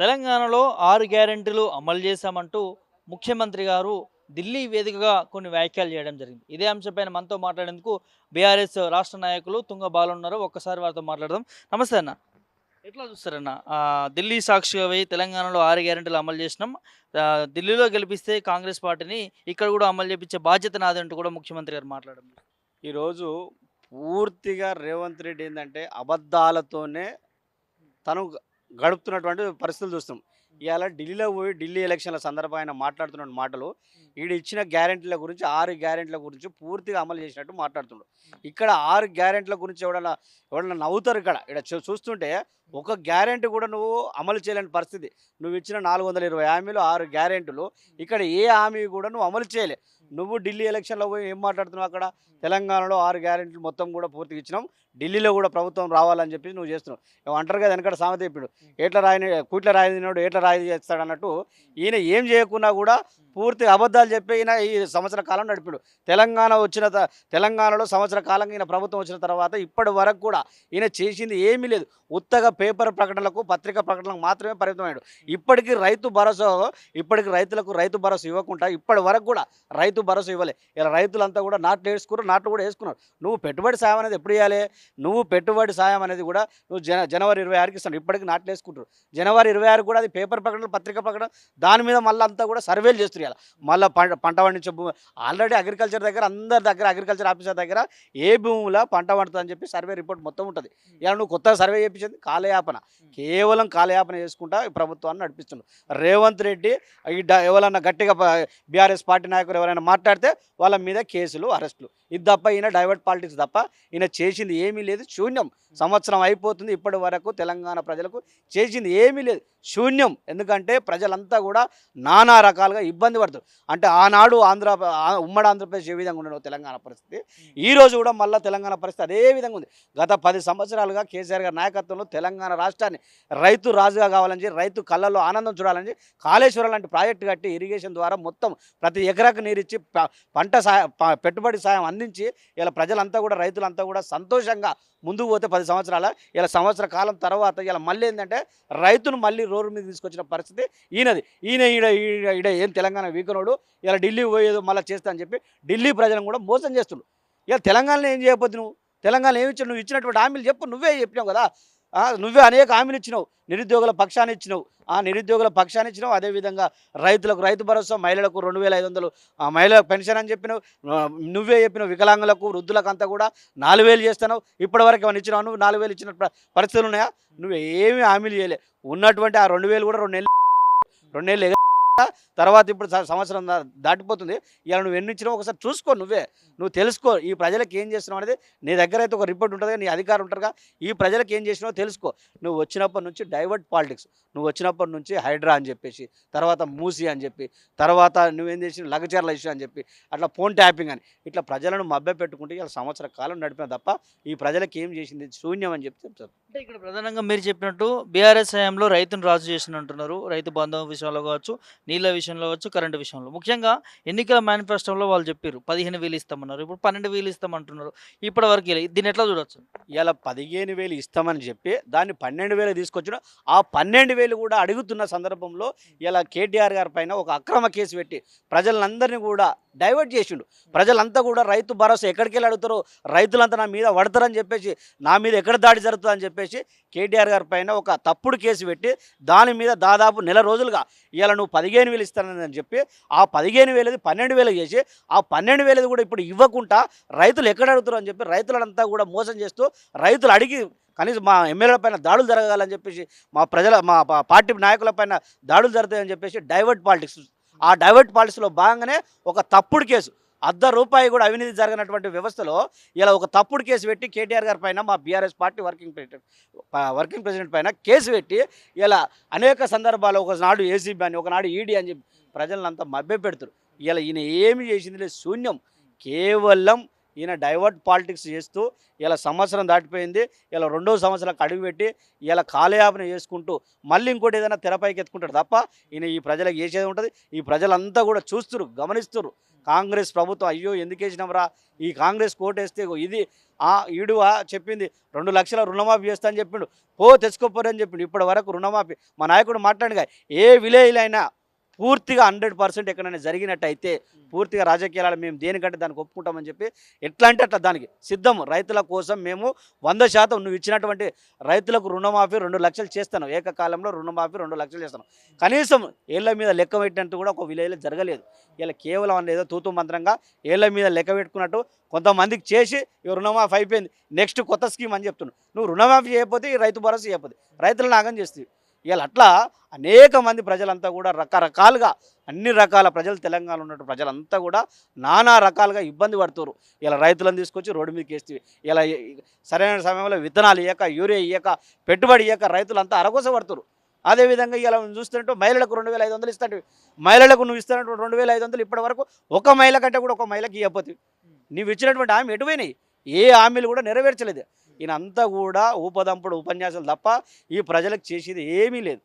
తెలంగాణలో ఆరు గ్యారెంటీలు అమలు చేశామంటూ ముఖ్యమంత్రి గారు ఢిల్లీ వేదికగా కొన్ని వ్యాఖ్యలు చేయడం జరిగింది. ఇదే అంశంపైన మనతో మాట్లాడేందుకు బీఆర్ఎస్ రాష్ట్ర నాయకులు తుంగ బాలున్నారు. ఒక్కసారి వారితో మాట్లాడదాం. నమస్తే అన్న. ఎట్లా చూస్తారన్న? ఢిల్లీ సాక్షిగా పోయి తెలంగాణలో ఆరు గ్యారెంటీలు అమలు చేసినాం. ఢిల్లీలో గెలిపిస్తే కాంగ్రెస్ పార్టీని ఇక్కడ కూడా అమలు చేపించే బాధ్యత నాదంటూ కూడా ముఖ్యమంత్రి గారు మాట్లాడడం ఈరోజు పూర్తిగా రేవంత్ రెడ్డి ఏంటంటే అబద్ధాలతోనే తను గడుపుతున్నటువంటి పరిస్థితులు చూస్తాం. ఇవాళ ఢిల్లీలో పోయి ఢిల్లీ ఎలక్షన్ల సందర్భంగా ఆయన మాట్లాడుతున్న మాటలు ఈడు ఇచ్చిన గ్యారెంటీల గురించి ఆరు గ్యారెంటీల గురించి పూర్తిగా అమలు చేసినట్టు మాట్లాడుతుండు. ఇక్కడ ఆరు గ్యారెంటీల గురించి ఎవడన్నా ఎవడన్నా నవ్వుతారు ఇక్కడ. ఇక్కడ చూ- చూస్తుంటే ఒక గ్యారెంటీ కూడా నువ్వు అమలు చేయలేని పరిస్థితి. నువ్వు ఇచ్చిన నాలుగు వందల ఇరవై హామీలు ఆరు గ్యారెంటీలు ఇక్కడ ఏ హామీ కూడా నువ్వు అమలు చేయలే. నువ్వు ఢిల్లీ ఎలక్షన్లో పోయి ఏం మాట్లాడుతున్నావు అక్కడ? తెలంగాణలో ఆరు గ్యారెంటీలు మొత్తం కూడా పూర్తిగా ఇచ్చినాం. ఢిల్లీలో కూడా ప్రభుత్వం రావాలని చెప్పి నువ్వు చేస్తున్నావు. అంటారు కదా వెనకడ సామెత ఇప్పుడు ఏట్ల రాయని కూట్ల రాయినాడు ఏట్ల రాయి చేస్తాడు అన్నట్టు ఈయన ఏం చేయకున్నా కూడా పూర్తి అబద్ధాలు చెప్పి ఈయన ఈ సంవత్సర కాలం నడిపాడు. తెలంగాణ వచ్చిన త- తెలంగాణలో సంవత్సర కాలంగా ఈయన ప్రభుత్వం వచ్చిన తర్వాత ఇప్పటి వరకు కూడా ఈయన చేసింది ఏమీ లేదు. ఉత్తగా పేపర్ ప్రకటనలకు పత్రికా ప్రకటనలకు మాత్రమే పరిమితమయ్యాడు. ఇప్పటికీ రైతు భరోసా ఇప్పటికి రైతులకు రైతు భరోసా ఇవ్వకుండా ఇప్పటి వరకు కూడా రైతు భరోసా ఇవ్వలే. ఇలా రైతులంతా కూడా నాట్లు వేసుకున్నారు నాట్లు కూడా వేసుకున్నారు. నువ్వు పెట్టుబడి సాయం అనేది ఎప్పుడు ఇవ్వాలి నువ్వు పెట్టుబడి సాయం అనేది కూడా నువ్వు జన జనవరి ఇరవై ఆరుకి ఇస్తాను. ఇప్పటికి నాట్లు వేసుకుంటారు జనవరి ఇరవై ఆరు కూడా అది పేపర్ ప్రకటన పత్రికా ప్రకటన దాని మీద మళ్ళీ అంతా కూడా సర్వేలు చేస్తున్నారు ఇలా మళ్ళీ పంట పంట పండించే భూమి ఆల్రెడీ అగ్రికల్చర్ దగ్గర అందరి దగ్గర అగ్రికల్చర్ ఆఫీసర్ దగ్గర ఏ భూమిలో పంట పండుతుందని చెప్పి సర్వే రిపోర్ట్ మొత్తం ఉంటుంది. ఇలా నువ్వు కొత్తగా సర్వే చేయించింది కాలయాపన. కేవలం కాలయాపన చేసుకుంటా ప్రభుత్వాన్ని నడిపిస్తున్నాడు రేవంత్ రెడ్డి ఎవరన్నా గట్టిగా బీఆర్ఎస్ పార్టీ నాయకులు ఎవరైనా మాట్లాడితే వాళ్ళ మీద కేసులు అరెస్టులు. ఇది తప్ప ఈయన డైవర్ట్ పాలిటిక్స్ తప్ప ఈయన చేసింది ఏమీ లేదు. శూన్యం. సంవత్సరం అయిపోతుంది ఇప్పటి వరకు తెలంగాణ ప్రజలకు చేసింది ఏమీ లేదు. శూన్యం. ఎందుకంటే ప్రజలంతా కూడా నానా రకాలుగా ఇబ్బంది పడుతారు అంటే ఆనాడు ఆంధ్ర ఉమ్మడి ఆంధ్రప్రదేశ్ ఏ విధంగా ఉండడం తెలంగాణ పరిస్థితి. ఈ రోజు కూడా మళ్ళీ తెలంగాణ పరిస్థితి అదే విధంగా ఉంది. గత పది సంవత్సరాలుగా కేసీఆర్ గారి నాయకత్వంలో తెలంగాణ రాష్ట్రాన్ని రైతు రాజుగా కావాలని రైతు కళ్ళల్లో ఆనందం చూడాలని కాళేశ్వరం లాంటి ప్రాజెక్టు కట్టి ఇరిగేషన్ ద్వారా మొత్తం ప్రతి ఎకరాకు నీరిచ్చి ప- పంట సాయ పెట్టుబడి సాయం అందించి ఇలా ప్రజలంతా కూడా రైతులంతా కూడా సంతోషంగా ముందుకు పోతే పది సంవత్సరాల ఇలా సంవత్సర కాలం తర్వాత ఇలా మళ్ళీ ఏంటంటే రైతును మళ్ళీ రోడ్డు మీద తీసుకొచ్చిన పరిస్థితి ఈయనది. ఈయన ఈడ ఈడ ఈడ ఏం తెలంగాణ వీకనోడు ఇలా ఢిల్లీ పోయేదో మళ్ళీ చేస్తా అని చెప్పి ఢిల్లీ ప్రజలను కూడా మోసం చేస్తుండు. ఇలా తెలంగాణలో ఏం చేయకపోతే నువ్వు తెలంగాణ ఏమి ఇచ్చావు నువ్వు ఇచ్చినటువంటి హామీలు చెప్పు నువ్వే చెప్పినావు కదా. నువ్వే అనేక హామీలు ఇచ్చినావు నిరుద్యోగుల పక్షాన్ని ఇచ్చినావు. ఆ నిరుద్యోగుల పక్షాన్ని ఇచ్చినావు అదేవిధంగా రైతులకు రైతు భరోసా మహిళలకు రెండు వేల ఐదు వందలు ఆ, మహిళలకు పెన్షన్ అని చెప్పినావు నువ్వే చెప్పినావు వికలాంగులకు వృద్ధులకు అంతా కూడా నాలుగు వేలు చేస్తున్నావు. ఇప్పటివరకు ఏమైనా ఇచ్చినావు నువ్వు? నాలుగు వేలు ఇచ్చిన పరిస్థితులు ఉన్నాయా? నువ్వు ఏమీ హామీలు చేయలే ఉన్నటువంటి ఆ రెండు వేలు కూడా రెండు నెలలు రెండు నెలలు తర్వాత ఇప్పుడు సంవత్సరం దాటిపోతుంది. ఇలా నువ్వు ఎన్ని ఇచ్చినావు ఒకసారి చూసుకో నువ్వే. నువ్వు తెలుసుకో ఈ ప్రజలకు ఏం చేస్తున్నావు అనేది. నీ దగ్గర అయితే ఒక రిపోర్ట్ ఉంటుంది నీ అధికారం ఉంటారుగా ఈ ప్రజలకు ఏం చేసినావో తెలుసుకో. నువ్వు వచ్చినప్పటి నుంచి డైవర్ట్ పాలిటిక్స్ నువ్వు వచ్చినప్పటి నుంచి హైడ్రా అని చెప్పేసి తర్వాత మూసి అని చెప్పి తర్వాత నువ్వేం చేసిన లగచర్ల ఇష్యూ అని చెప్పి అట్లా ఫోన్ ట్యాపింగ్ అని. ఇట్లా ప్రజలను మభ్య పెట్టుకుంటే ఇలా సంవత్సర కాలం నడిపిన తప్ప ఈ ప్రజలకు ఏం చేసింది? శూన్యం అని చెప్పి చెప్తారు. అంటే ఇక్కడ ప్రధానంగా మీరు చెప్పినట్టు బీఆర్ఎస్ హయాంలో రైతును రాజు చేసిన అంటున్నారు. రైతు బంధం విషయంలో కావచ్చు నీళ్ళ విషయంలో కావచ్చు కరెంటు విషయంలో. ముఖ్యంగా ఎన్నికల మేనిఫెస్టోలో వాళ్ళు చెప్పారు పదిహేను వేలు ఇస్తామన్నారు. ఇప్పుడు పన్నెండు వేలు ఇస్తామంటున్నారు. ఇప్పటి వరకు దీన్ని ఎట్లా చూడొచ్చు? ఇలా పదిహేను వేలు ఇస్తామని చెప్పి దాన్ని పన్నెండు వేలు తీసుకొచ్చిన ఆ పన్నెండు వేలు కూడా అడుగుతున్న సందర్భంలో ఇలా కేటీఆర్ గారి పైన ఒక అక్రమ కేసు పెట్టి ప్రజలందరినీ కూడా డైవర్ట్ చేసిండు. ప్రజలంతా కూడా రైతు భరోసా ఎక్కడికి వెళ్ళి అడుగుతారో రైతులంతా నా మీద పడతారని చెప్పేసి నా మీద ఎక్కడ దాడి జరుగుతుందని చెప్పేసి కేటీఆర్ గారి పైన ఒక తప్పుడు కేసు పెట్టి దాని మీద దాదాపు నెల రోజులుగా ఇలా నువ్వు పదిహేను వేలు ఇస్తానని చెప్పి ఆ పదిహేను వేలది పన్నెండు వేలు చేసి ఆ పన్నెండు వేలది కూడా ఇప్పుడు ఇవ్వకుండా రైతులు ఎక్కడ అడుగుతారు అని చెప్పి రైతులంతా కూడా మోసం చేస్తూ రైతులు అడిగి కనీసం మా ఎమ్మెల్యేల పైన దాడులు జరగాలని చెప్పేసి మా ప్రజల మా పార్టీ నాయకుల పైన దాడులు జరుగుతాయని చెప్పేసి డైవర్ట్ పాలిటిక్స్ ఆ డైవర్ట్ పాలసీలో భాగంగానే ఒక తప్పుడు కేసు. అర్ధ రూపాయి కూడా అవినీతి జరిగినటువంటి వ్యవస్థలో ఇలా ఒక తప్పుడు కేసు పెట్టి కేటీఆర్ గారి పైన మా BRS party working president working president పైన కేసు పెట్టి ఇలా అనేక సందర్భాలు ఒకనాడు ఏసీబీ అని ఒకనాడు ఈడీ అని చెప్పి ప్రజలంతా మభ్య పెడతారు ఇలా ఈయన ఏమి చేసింది లేదు. శూన్యం. కేవలం ఈయన డైవర్ట్ పాలిటిక్స్ చేస్తూ ఇలా సంవత్సరం దాటిపోయింది. ఇలా రెండో సంవత్సరాలకు అడుగుపెట్టి ఇలా కాలయాపన చేసుకుంటూ మళ్ళీ ఇంకోటి ఏదైనా తెరపైకి ఎత్తుకుంటాడు తప్ప ఈయన ఈ ప్రజలకు చేసేది ఉంటుంది. ఈ ప్రజలంతా కూడా చూస్తురు గమనిస్తురు. కాంగ్రెస్ ప్రభుత్వం అయ్యో ఎందుకు వేసినాంరా ఈ కాంగ్రెస్ కోటేస్తే ఇది ఆ ఈడువా చెప్పింది రెండు లక్షల రుణమాఫీ చేస్తా అని చెప్పిండు. పో తెచ్చుకోపోరని చెప్పిండు. ఇప్పటి వరకు రుణమాఫీ మా నాయకుడు మాట్లాడిగా ఏ విలేజ్లైనా పూర్తిగా హండ్రెడ్ పర్సెంట్ ఎక్కడైనా జరిగినట్టయితే పూర్తిగా రాజకీయాలు మేము దేనికంటే దానికి ఒప్పుకుంటామని చెప్పి ఎట్లా అంటే అట్లా దానికి సిద్ధం. రైతుల కోసం మేము వంద శాతం నువ్వు ఇచ్చినటువంటి రైతులకు రుణమాఫీ రెండు లక్షలు చేస్తాను. ఏకకాలంలో రుణమాఫీ రెండు లక్షలు చేస్తాను. కనీసం ఏళ్ళ మీద లెక్క పెట్టినట్టు కూడా ఒక విలేజ్లో జరగలేదు. ఇలా కేవలం అనేది ఏదో తూతు మంత్రంగా ఏళ్ళ మీద లెక్క పెట్టుకున్నట్టు కొంతమందికి చేసి ఇవి రుణమాఫీ అయిపోయింది. నెక్స్ట్ కొత్త స్కీమ్ అని చెప్తున్నావు నువ్వు రుణమాఫీ చేయకపోతే ఈ రైతు భరోసా చేయకపోతే రైతులను నాగం చేస్తుంది. ఇలా అట్లా అనేక మంది ప్రజలంతా కూడా రకరకాలుగా అన్ని రకాల ప్రజలు తెలంగాణలో ఉన్నట్టు ప్రజలంతా కూడా నానా రకాలుగా ఇబ్బంది పడుతున్నారు ఇలా రైతులను తీసుకొచ్చి రోడ్డు మీదకి వేస్తే ఇలా సరైన సమయంలో విత్తనాలు ఇయ్యక యూరియా ఇయ్యక పెట్టుబడి ఇయ్యక రైతులంతా అరగోస పడుతున్నారు అదేవిధంగా ఇలా చూస్తుంటే మహిళలకు రెండు వేల ఐదు వందలు ఇస్తాడు మహిళలకు నువ్వు ఇస్తున్నటువంటి రెండు వేల ఐదు వందలు ఇప్పటి వరకు ఒక మహిళ కంటే కూడా ఒక మహిళకి ఇవ్వకపోతే నువ్వు ఇచ్చినటువంటి హామీ ఎటుపోయినాయి ఏ హామీలు కూడా నెరవేర్చలేదు. ఈయన అంతా కూడా ఊపదంపుడు ఉపన్యాసాలు తప్ప ఈ ప్రజలకు చేసేది ఏమీ లేదు.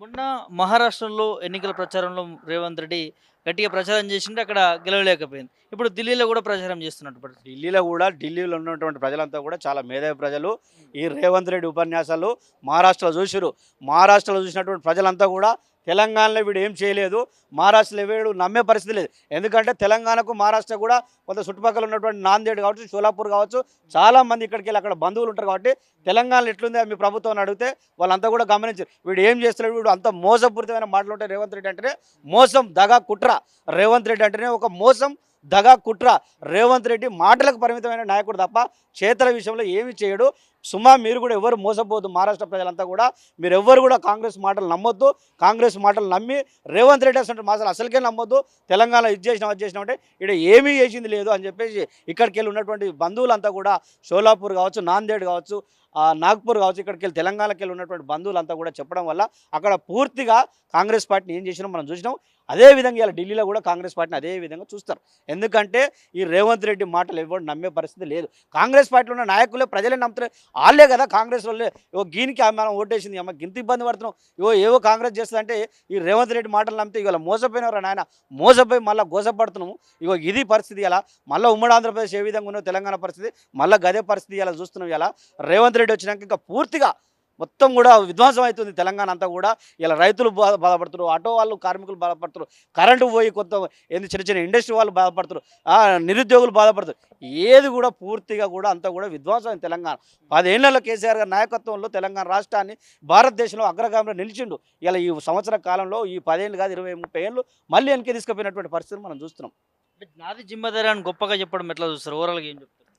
మొన్న మహారాష్ట్రలో ఎన్నికల ప్రచారంలో రేవంత్ రెడ్డి గట్టిగా ప్రచారం చేసింటే అక్కడ గెలవలేకపోయింది. ఇప్పుడు ఢిల్లీలో కూడా ప్రచారం చేస్తున్నట్టు. ఢిల్లీలో కూడా ఢిల్లీలో ఉన్నటువంటి ప్రజలంతా కూడా చాలా మేధావి ప్రజలు. ఈ రేవంత్ రెడ్డి ఉపన్యాసాలు మహారాష్ట్రలో చూసిరు మహారాష్ట్రలో చూసినటువంటి ప్రజలంతా కూడా తెలంగాణలో వీడు ఏం చేయలేదు. మహారాష్ట్రలో వీడు నమ్మే పరిస్థితి లేదు. ఎందుకంటే తెలంగాణకు మహారాష్ట్ర కూడా కొంత చుట్టుపక్కల ఉన్నటువంటి నాందేడ్ కావచ్చు షోలాపూర్ కావచ్చు చాలా మంది ఇక్కడికి వెళ్ళి అక్కడ బంధువులు ఉంటారు కాబట్టి తెలంగాణలో ఎట్లుంది మీ ప్రభుత్వం అని అడిగితే వాళ్ళంతా కూడా గమనించారు వీడు ఏం చేస్తున్నాడు వీడు అంత మోసపూరితమైన మాటలు ఉంటాయి రేవంత్ రెడ్డి అంటేనే మోసం దగా కుట్ర. రేవంత్ రెడ్డి అంటేనే ఒక మోసం దగా కుట్ర రేవంత్ రెడ్డి మాటలకు పరిమితమైన నాయకుడు తప్ప చేతల విషయంలో ఏమి చేయడు. సుమా మీరు కూడా ఎవరు మోసపోవద్దు. మహారాష్ట్ర ప్రజలంతా కూడా మీరు ఎవ్వరు కూడా కాంగ్రెస్ మాటలు నమ్మొద్దు. కాంగ్రెస్ మాటలు నమ్మి రేవంత్ రెడ్డి అసలు మాటలు అసలుకే నమ్మొద్దు. తెలంగాణ ఇది చేసినాం అది చేసినాం అంటే ఇక్కడ ఏమీ చేసింది లేదు అని చెప్పేసి ఇక్కడికి వెళ్ళి ఉన్నటువంటి బంధువులంతా కూడా షోలాపూర్ కావచ్చు నాందేడ్ కావచ్చు ఆ, నాగ్పూర్ కావచ్చు ఇక్కడికి వెళ్ళి తెలంగాణకి వెళ్ళి ఉన్నటువంటి బంధువులంతా కూడా చెప్పడం వల్ల అక్కడ పూర్తిగా కాంగ్రెస్ పార్టీని ఏం చేసినాం మనం చూసినాం. అదే విధంగా ఇలా ఢిల్లీలో కూడా కాంగ్రెస్ పార్టీని అదే విధంగా చూస్తారు. ఎందుకంటే ఈ రేవంత్ రెడ్డి మాటలు ఎవరు నమ్మే పరిస్థితి లేదు. కాంగ్రెస్ పార్టీలో ఉన్న నాయకులే ప్రజలే నమ్ముతారు వాళ్ళే కదా కాంగ్రెస్ వాళ్ళే. ఓ గీనికి ఆ మనం ఓటేసింది. అమ్మ గింత ఇబ్బంది పడుతున్నాం. ఇవో ఏవో కాంగ్రెస్ చేస్తుందంటే ఈ రేవంత్ రెడ్డి మాటలు నమ్మితే ఇవాళ మోసపోయినవరా నాయన. మోసపోయి మళ్ళీ గోసపడుతున్నాము. ఇగో ఇది పరిస్థితి ఇలా మళ్ళీ ఉమ్మడి ఆంధ్రప్రదేశ్ ఏ విధంగా ఉన్నో తెలంగాణ పరిస్థితి. మళ్ళీ గదే పరిస్థితి ఇలా చూస్తున్నాం ఇలా రేవంత్ రెడ్డి వచ్చినాక ఇంకా పూర్తిగా మొత్తం కూడా విధ్వంసం అవుతుంది తెలంగాణ అంతా కూడా. ఇలా రైతులు బాధ బాధపడుతున్నారు ఆటో వాళ్ళు కార్మికులు బాధపడుతున్నారు కరెంటు పోయి కొంత ఏంది చిన్న చిన్న ఇండస్ట్రీ వాళ్ళు బాధపడుతున్నారు ఆ, నిరుద్యోగులు బాధపడుతారు ఏది కూడా పూర్తిగా కూడా అంతా కూడా విధ్వంసం తెలంగాణ. పదేళ్ళలో కేసీఆర్ గారి నాయకత్వంలో తెలంగాణ రాష్ట్రాన్ని భారతదేశంలో అగ్రగామిలో నిలిచిండు. ఇలా ఈ సంవత్సర కాలంలో ఈ పదేళ్ళు కాదు ఇరవై ముప్పై ఏళ్ళు మళ్ళీ వెనక్కి తీసుకుపోయినటువంటి పరిస్థితి మనం చూస్తున్నాం. నాది జిమ్మదారి అని గొప్పగా చెప్పడం ఎట్లా చూస్తారు? ఓవరాల్గా ఏం చెప్తారు?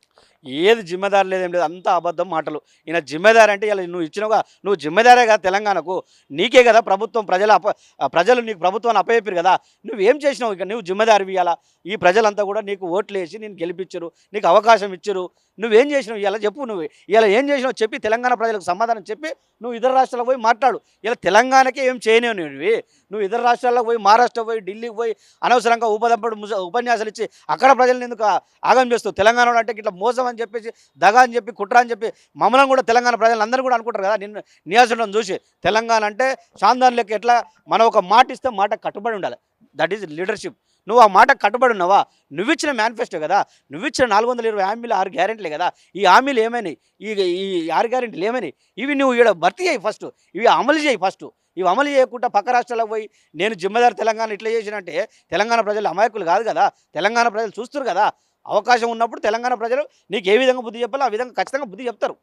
ఏది జిమ్మెదారు లేదేం లేదు అంతా అబద్ధం మాటలు. ఈయన జిమ్మెదారు అంటే ఇలా నువ్వు ఇచ్చినవుగా నువ్వు జిమ్మెదారే కదా తెలంగాణకు. నీకే కదా ప్రభుత్వం ప్రజల అప ప్రజలు నీకు ప్రభుత్వాన్ని అప్పచెప్పారు కదా. నువ్వేం చేసినావు ఇక? నువ్వు జిమ్మెదారు ఇవ్వాలా ఈ ప్రజలంతా కూడా నీకు ఓట్లు వేసి నేను గెలిపించరు నీకు అవకాశం ఇచ్చరు నువ్వేం చేసినావు ఇలా చెప్పు నువ్వు. ఇలా ఏం చేసినావు చెప్పి తెలంగాణ ప్రజలకు సమాధానం చెప్పి నువ్వు ఇతర రాష్ట్రాలకు పోయి మాట్లాడు. ఇలా తెలంగాణకే ఏం చేయలేవు నువ్వు. నువ్వు ఇతర రాష్ట్రాలకు పోయి మహారాష్ట్ర పోయి ఢిల్లీకి పోయి అనవసరంగా ఉపదంపడు ఉపన్యాసాలు ఇచ్చి అక్కడ ప్రజలను ఎందుకు ఆగం చేస్తావు? తెలంగాణలో అంటే ఇట్లా మోసం అని చెప్పేసి దగా అని చెప్పి కుట్ర అని చెప్పి మమ్మల్ని కూడా తెలంగాణ ప్రజలందరూ కూడా అనుకుంటారు కదా నిన్ను నియోజకవర్గం చూసి. తెలంగాణ అంటే శాందాన్ లెక్క ఎట్లా మనం ఒక మాట ఇస్తే మాట కట్టుబడి ఉండాలి. దట్ ఈజ్ లీడర్షిప్ నువ్వు ఆ మాట కట్టుబడి ఉన్నావా? నువ్వు ఇచ్చిన మేనిఫెస్టో కదా నువ్వు ఇచ్చిన నాలుగు వందల ఇరవై హామీలు ఆరు గ్యారెంటీలే కదా ఈ హామీలు ఏమైనాయి? ఈ ఈ ఆరు గ్యారెంటీలు ఏమైనాయి? ఇవి నువ్వు ఇక్కడ భర్తీ చేయి ఫస్ట్ ఇవి అమలు చేయి ఫస్ట్ ఇవి అమలు చేయకుండా పక్క రాష్ట్రాలకు పోయి నేను జిమ్మదారు తెలంగాణ ఇట్లా చేసినంటే తెలంగాణ ప్రజలు అమాయకులు కాదు కదా తెలంగాణ ప్రజలు చూస్తారు కదా అవకాశం ఉన్నప్పుడు తెలంగాణ ప్రజలు నీకు ఏ విధంగా బుద్ధి చెప్పాలో ఆ విధంగా ఖచ్చితంగా బుద్ధి చెప్తారు.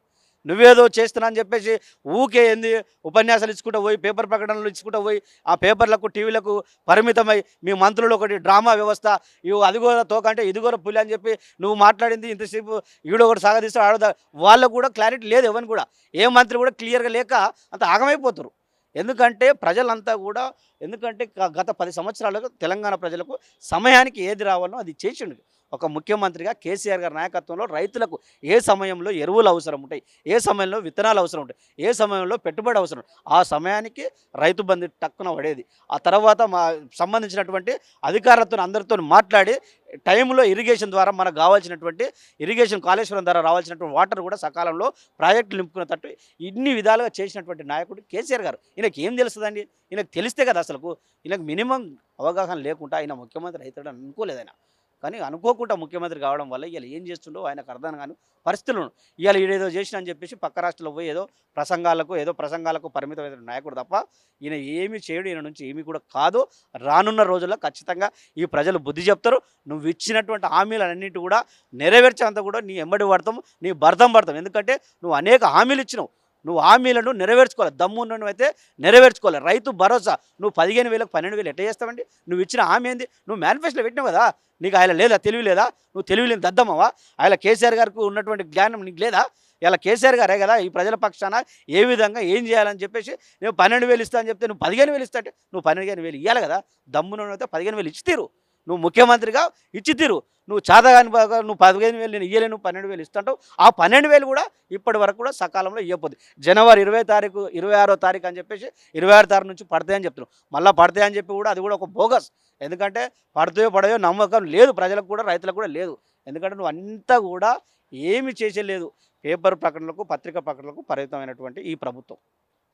నువ్వేదో చేస్తున్నా అని చెప్పేసి ఊకే ఏంది ఉపన్యాసాలు ఇచ్చుకుంటూ పోయి పేపర్ ప్రకటనలు ఇచ్చుకుంటూ పోయి ఆ పేపర్లకు టీవీలకు పరిమితమై మీ మంత్రులు ఒకటి డ్రామా వ్యవస్థ ఇవి అదిగోర తోకంటే ఇదిగోర పులి అని చెప్పి నువ్వు మాట్లాడింది ఇంతసేపు ఈడో ఒకటి సాగదీస్తూ ఆడదా వాళ్ళకు కూడా క్లారిటీ లేదు ఎవరిని కూడా. ఏ మంత్రి కూడా క్లియర్గా లేక అంత ఆగమైపోతారు. ఎందుకంటే ప్రజలంతా కూడా ఎందుకంటే గత పది సంవత్సరాలుగా తెలంగాణ ప్రజలకు సమయానికి ఏది రావాలో అది చేసిండు. ఒక ముఖ్యమంత్రిగా కేసీఆర్ గారి నాయకత్వంలో రైతులకు ఏ సమయంలో ఎరువులు అవసరం ఉంటాయి? ఏ సమయంలో విత్తనాలు అవసరం ఉంటాయి? ఏ సమయంలో పెట్టుబడి అవసరం ఆ సమయానికి రైతు బంధు టక్కున పడేది. ఆ తర్వాత మా సంబంధించినటువంటి అధికారులతో అందరితో మాట్లాడి టైంలో ఇరిగేషన్ ద్వారా మనకు కావాల్సినటువంటి ఇరిగేషన్ కాళేశ్వరం ద్వారా రావాల్సినటువంటి వాటర్ కూడా సకాలంలో ప్రాజెక్టులు నింపుకునేటట్టు ఇన్ని విధాలుగా చేసినటువంటి నాయకుడు కేసీఆర్ గారు. ఈయనకి ఏం తెలుస్తుందండి? ఈయనకు తెలిస్తే కదా అసలు ఈయనకు మినిమం అవగాహన లేకుండా ఆయన ముఖ్యమంత్రి రైతుడు అనుకోలేదు ఆయన. కానీ అనుకోకుండా ముఖ్యమంత్రి కావడం వల్ల ఇవాళ ఏం చేస్తుండో ఆయనకు అర్థం కాని పరిస్థితులు ఉన్నాయి. ఇవాళ ఈడేదో చేసిన అని చెప్పేసి పక్క రాష్ట్రంలో పోయి ఏదో ప్రసంగాలకు ఏదో ప్రసంగాలకు పరిమితమైన నాయకుడు తప్ప ఈయన ఏమి చేయడు ఈయన నుంచి ఏమీ కూడా కాదు. రానున్న రోజుల్లో ఖచ్చితంగా ఈ ప్రజలు బుద్ధి చెప్తారు. నువ్వు ఇచ్చినటువంటి హామీలన్నింటి కూడా నెరవేర్చేంత కూడా నీ ఎంబడి పడతాం నీ భర్తం పడతాం. ఎందుకంటే నువ్వు అనేక హామీలు ఇచ్చినావు. నువ్వు హామీలను నెరవేర్చుకోవాలి. దమ్ము అయితే నెరవేర్చుకోవాలి. రైతు భరోసా. నువ్వు పదిహేను వేలకు పన్నెండు వేలు ఎట్లా చేస్తావండి? నువ్వు ఇచ్చిన హామీ ఏంది? నువ్వు మేనిఫెస్టోలో పెట్టినావు కదా? నీకు ఆయన లేదా? తెలివి లేదా? నువ్వు తెలివి లేని దద్దమ్మవా? ఆయన కేసీఆర్ గారికి ఉన్నటువంటి జ్ఞానం నీకు లేదా? ఇలా కేసీఆర్ గారే కదా? ఈ ప్రజల పక్షాన ఏ విధంగా ఏం చేయాలని చెప్పేసి నేను పన్నెండు వేలు ఇస్తా అని చెప్తే నువ్వు పదిహేను వేలు ఇస్తా అంటే నువ్వు పన్నెండు వేలు ఇవ్వాలి కదా? దమ్మున అయితే పదిహేను వేలు ఇచ్చి తీరు నువ్వు ముఖ్యమంత్రిగా ఇచ్చి తీరు నువ్వు చాదగాని బాగా నువ్వు పదిహేను వేలు నేను ఇయ్యలేను పన్నెండు వేలు ఇస్తుంటావు. ఆ పన్నెండు వేలు కూడా ఇప్పటి వరకు కూడా సకాలంలో ఇవ్వకపోతే జనవరి ఇరవై తారీఖు ఇరవై ఆరో తారీఖు అని చెప్పేసి ఇరవై ఆరు తారీఖు నుంచి పడతాయని చెప్తున్నాం మళ్ళీ పడతాయని చెప్పి కూడా అది కూడా ఒక బోగస్. ఎందుకంటే పడతాయో పడయో నమ్మకం లేదు ప్రజలకు కూడా రైతులకు కూడా లేదు. ఎందుకంటే నువ్వు అంతా కూడా ఏమి చేసేలేదు పేపర్ ప్రకటనలకు పత్రిక ప్రకటనలకు పరిమితమైనటువంటి ఈ ప్రభుత్వం.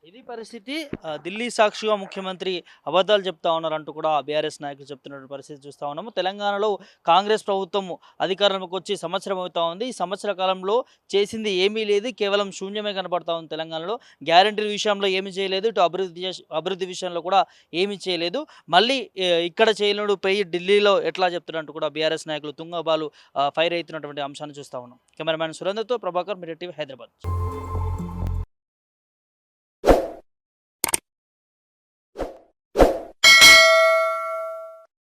ఇది పరిస్థితి. ఢిల్లీ సాక్షిగా ముఖ్యమంత్రి అబద్ధాలు చెప్తా ఉన్నారంటూ కూడా బీఆర్ఎస్ నాయకులు చెప్తున్నటువంటి పరిస్థితి చూస్తా ఉన్నాము. తెలంగాణలో కాంగ్రెస్ ప్రభుత్వం అధికారంలోకి వచ్చి సంవత్సరం అవుతా ఉంది. ఈ సంవత్సర కాలంలో చేసింది ఏమీ లేదు. కేవలం శూన్యమే కనబడతా ఉంది తెలంగాణలో. గ్యారంటీల విషయంలో ఏమీ చేయలేదు. ఇటు అభివృద్ధి అభివృద్ధి విషయంలో కూడా ఏమీ చేయలేదు. మళ్ళీ ఇక్కడ చేయలేడు పోయి ఢిల్లీలో ఎట్లా చెప్తున్నట్టు కూడా బీఆర్ఎస్ నాయకులు తుంగబాలు ఫైర్ అవుతున్నటువంటి అంశాన్ని చూస్తా ఉన్నాం. కెమెరామ్యాన్ సురేందర్తో ప్రభాకర్ మీరు టీవీ హైదరాబాద్